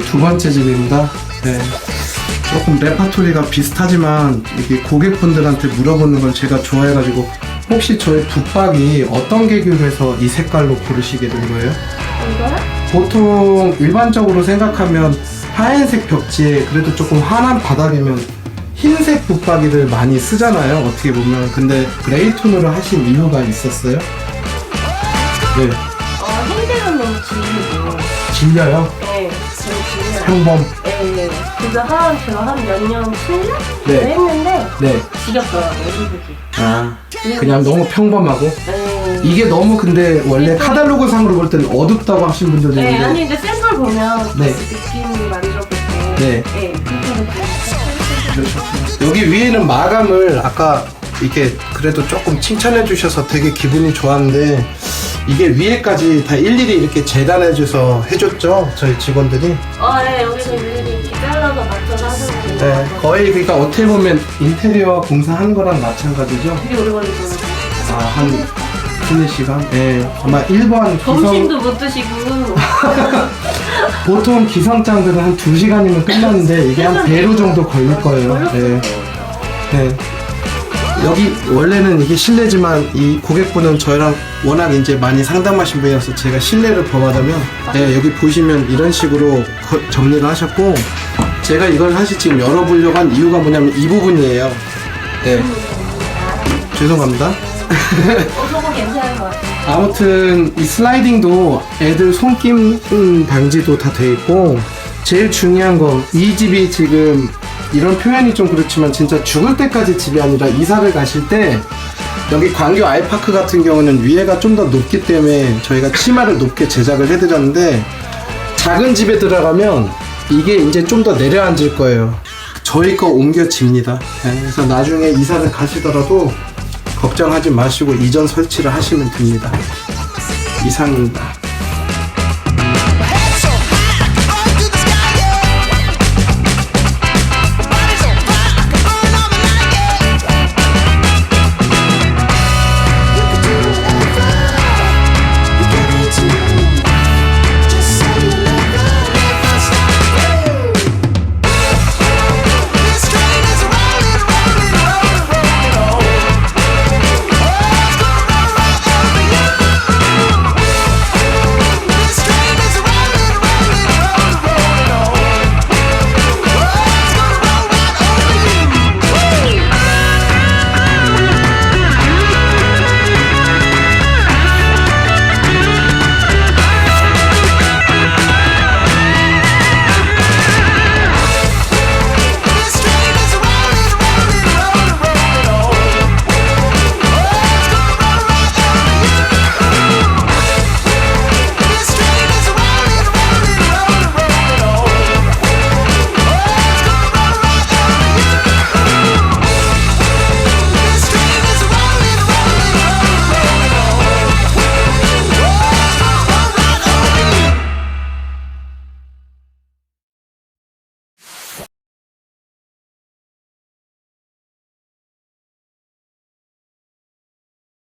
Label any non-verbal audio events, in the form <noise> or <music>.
두 번째 집입니다. 네. 조금 레파토리가 비슷하지만 이게 고객분들한테 물어보는 걸 제가 좋아해가지고 혹시 저희 북박이 어떤 계기로 해서 이 색깔로 고르시게 된 거예요? 이거요? 보통 일반적으로 생각하면 하얀색 벽지에 그래도 조금 환한 바닥이면 흰색 붙박이를 많이 쓰잖아요. 어떻게 보면 근데 그레이 톤으로 하신 이유가 있었어요? 네, 질려요. 네, 질려요. 평범. 네, 그래서 한, 제가 한 몇 년, 10년? 네. 했는데, 네. 지겹더라고요. 아 그냥 너무 평범하고 네. 이게 너무 근데 원래 카탈로그 상으로 볼 때는 어둡다고 하신 분들도 네, 있는데 아니, 근데 샘플 보면 네. 그 느낌이 만족했고. 네. 네, 그렇게 그러셨구나. 여기 위에는 마감을 아까 이게 그래도 조금 칭찬해 주셔서 되게 기분이 좋았는데 이게 위에까지 다 일일이 이렇게 재단해 줘서 해줬죠 저희 직원들이 어, 네, 여기서 일일이 이렇게 잘라서 맞춰서 하시면 돼요. 네 거의 그러니까 어떻게 보면 인테리어 공사한 거랑 마찬가지죠 되게 오래 걸리잖아요. 아한 쉬는 시간 네 아마 일반 기성 점심도 못 드시고. <laughs> 보통 기성장들은 한 2시간이면 끝났는데 이게 한 배로 정도 걸릴 거예요 네. 네. 여기 원래는 이게 실내지만 이 고객분은 저희랑 워낙 이제 많이 상담하신 분이라서 제가 실내를 범하자면 네, 여기 보시면 이런 식으로 거- 정리를 하셨고 제가 이걸 사실 지금 열어보려고 한 이유가 뭐냐면 이 부분이에요. 네. 죄송합니다. 어, 저거 괜찮은 것 같아요. 아무튼 이 슬라이딩도 애들 손김 음, 방지도 다 돼 있고 제일 중요한 건 이 집이 지금 이런 표현이 좀 그렇지만 진짜 죽을 때까지 집이 아니라 이사를 가실 때 여기 광교 아이파크 같은 경우는 위에가 좀 더 높기 때문에 저희가 치마를 높게 제작을 해드렸는데 작은 집에 들어가면 이게 이제 좀 더 내려앉을 거예요. 저희 거 옮겨집니다. 네, 그래서 나중에 이사를 가시더라도 걱정하지 마시고 이전 설치를 하시면 됩니다. 이상입니다.